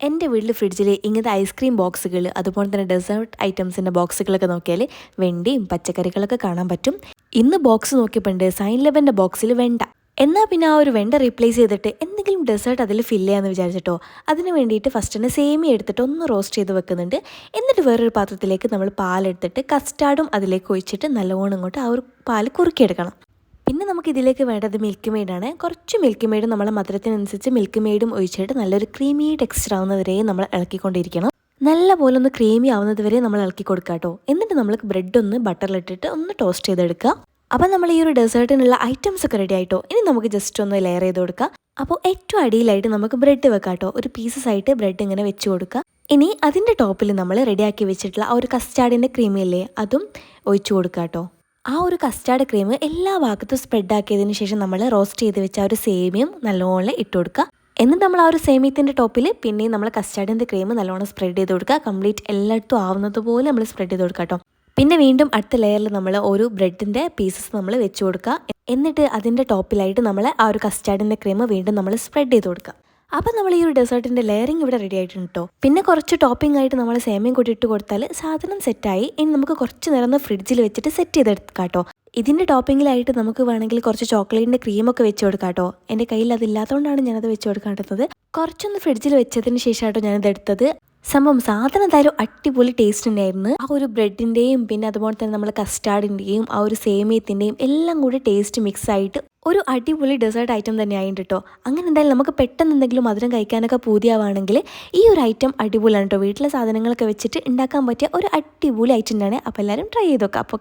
എന്റെ വീട്ടിൽ ഫ്രിഡ്ജിൽ ഇങ്ങനത്തെ ഐസ്ക്രീം ബോക്സുകൾ അതുപോലെ തന്നെ ഡെസേർട്ട് ഐറ്റംസിന്റെ ബോക്സുകളൊക്കെ നോക്കിയാൽ വെണ്ടയും പച്ചക്കറികളൊക്കെ കാണാൻ പറ്റും. ഇന്ന് ബോക്സ് നോക്കിയപ്പോണ്ട് സൈൻ ലെവന്റെ ബോക്സിൽ വെണ്ട. എന്നാൽ പിന്നെ ആ ഒരു വെണ്ട റീപ്ലേസ് ചെയ്തിട്ട് എന്തെങ്കിലും ഡെസേർട്ട് അതിൽ ഫില്ല് ചെയ്യാമെന്ന് വിചാരിച്ചിട്ടോ? അതിന് വേണ്ടിയിട്ട് ഫസ്റ്റ് തന്നെ സേമി എടുത്തിട്ട് ഒന്ന് റോസ്റ്റ് ചെയ്ത് വെക്കുന്നുണ്ട്. എന്നിട്ട് വേറൊരു പാത്രത്തിലേക്ക് നമ്മൾ പാലെടുത്തിട്ട് കസ്റ്റാർഡും അതിലേക്ക് ഒഴിച്ചിട്ട് നല്ലവണ്ണം ഇങ്ങോട്ട് ആ ഒരു പാൽ കുറുക്കിയെടുക്കണം. നമുക്ക് ഇതിലേക്ക് വേണ്ടത് മിൽക്ക് മെയ്ഡാണ് കുറച്ച് മിൽക്ക് മെയ്ഡ് നമ്മൾ മധുരത്തിനനുസരിച്ച് മിൽക്ക് മെയ്ഡും ഒഴിച്ചിട്ട് നല്ലൊരു ക്രീമി ടെക്സ്ചർ ആവുന്നവരെയും വരെ നമ്മൾ ഇളക്കിക്കൊണ്ടിരിക്കണം. നല്ല പോലെ ഒന്ന് ക്രീമി ആവുന്നത് വരെ നമ്മൾ ഇളക്കി കൊടുക്കുക കേട്ടോ. എന്നിട്ട് നമ്മൾ ബ്രെഡ് ഒന്ന് ബട്ടറിലിട്ടിട്ട് ഒന്ന് ടോസ്റ്റ് ചെയ്തെടുക്കുക അപ്പം നമ്മൾ ഈ ഒരു ഡെസേർട്ടിനുള്ള ഐറ്റംസ് ഒക്കെ റെഡി ആയിട്ടോ? ഇനി നമുക്ക് ജസ്റ്റ് ഒന്ന് ലെയർ ചെയ്ത് കൊടുക്കാം. അപ്പോൾ ഏറ്റവും അടിയിലായിട്ട് നമുക്ക് ബ്രെഡ് വെക്കാം കേട്ടോ. ഒരു പീസസ് ആയിട്ട് ബ്രെഡ് ഇങ്ങനെ വെച്ച് കൊടുക്കുക ഇനി അതിന്റെ ടോപ്പിൽ നമ്മൾ റെഡിയാക്കി വെച്ചിട്ടുള്ള ആ ഒരു കസ്റ്റാർഡിന്റെ ക്രീമില്ലേ അതും ഒഴിച്ചു കൊടുക്കുക കേട്ടോ. ആ ഒരു കസ്റ്റാർഡ് ക്രീം എല്ലാ ഭാഗത്തും സ്പ്രെഡ് ആക്കിയതിനു ശേഷം നമ്മൾ റോസ്റ്റ് ചെയ്ത് വെച്ച ആ ഒരു സേമിയം നല്ലോണം ഇട്ട് കൊടുക്കുക. എന്നിട്ട് നമ്മൾ ആ ഒരു സേമിയത്തിന്റെ ടോപ്പിൽ പിന്നെയും നമ്മൾ കസ്റ്റാർഡിന്റെ ക്രീം നല്ലോണം സ്പ്രെഡ് ചെയ്ത് കൊടുക്കുക. കംപ്ലീറ്റ് എല്ലായിടത്തും ആവുന്നത് പോലെ നമ്മൾ സ്പ്രെഡ് ചെയ്ത് കൊടുക്കുക കേട്ടോ. പിന്നെ വീണ്ടും അടുത്ത ലെയറിൽ നമ്മൾ ഒരു ബ്രെഡിന്റെ പീസസ് നമ്മൾ വെച്ച് കൊടുക്കുക. എന്നിട്ട് അതിന്റെ ടോപ്പിലായിട്ട് നമ്മൾ ആ ഒരു കസ്റ്റാർഡിന്റെ ക്രീം വീണ്ടും നമ്മൾ സ്പ്രെഡ് ചെയ്ത് കൊടുക്കുക. അപ്പം നമ്മൾ ഈ ഒരു ഡെസേർട്ടിന്റെ ലെയറിങ് ഇവിടെ റെഡി ആയിട്ടുണ്ട് കേട്ടോ പിന്നെ കുറച്ച് ടോപ്പിംഗ് ആയിട്ട് നമ്മൾ സേമയും കൂടി ഇട്ട് കൊടുത്താൽ സാധനം സെറ്റായി ഇനി നമുക്ക് കുറച്ച് നേരം ഫ്രിഡ്ജിൽ വെച്ചിട്ട് സെറ്റ് ചെയ്തെടുക്കാം കേട്ടോ ഇതിന്റെ ടോപ്പിങ്ങിലായിട്ട് നമുക്ക് വേണമെങ്കിൽ കുറച്ച് ചോക്ലേറ്റിന്റെ ക്രീമൊക്കെ വെച്ച് കൊടുക്കാം കേട്ടോ എന്റെ കയ്യിൽ അതില്ലാത്തതുകൊണ്ടാണ് ഞാനത് വെച്ച് കൊടുക്കാണ്ടത് കുറച്ചൊന്ന് ഫ്രിഡ്ജിൽ വെച്ചതിന് ശേഷമായിട്ടോ ഞാനത് എടുത്തത്. സംഭവം സാധനം എന്തായാലും അടിപൊളി ടേസ്റ്റ് ഉണ്ടായിരുന്നു ആ ഒരു ബ്രെഡിന്റെയും പിന്നെ അതുപോലെ തന്നെ നമ്മൾ കസ്റ്റാർഡിന്റെയും ആ ഒരു സേമിയത്തിന്റെയും എല്ലാം കൂടി ടേസ്റ്റ് മിക്സ് ആയിട്ട് ഒരു അടിപൊളി ഡെസേർട്ട് ഐറ്റം തന്നെ ആയിട്ട് കേട്ടോ അങ്ങനെ എന്തായാലും നമുക്ക് പെട്ടെന്ന് എന്തെങ്കിലും മധുരം കഴിക്കാനൊക്കെ പൂതിയാവുകയാണെങ്കിൽ ഈ ഒരു ഐറ്റം അടിപൊളിയാണ് കേട്ടോ വീട്ടിലെ സാധനങ്ങളൊക്കെ വെച്ചിട്ട് ഉണ്ടാക്കാൻ പറ്റിയ ഒരു അടിപൊളി ഐറ്റം തന്നെയാണ്. അപ്പോൾ എല്ലാവരും ട്രൈ ചെയ്ത് നോക്കാം. അപ്പോൾ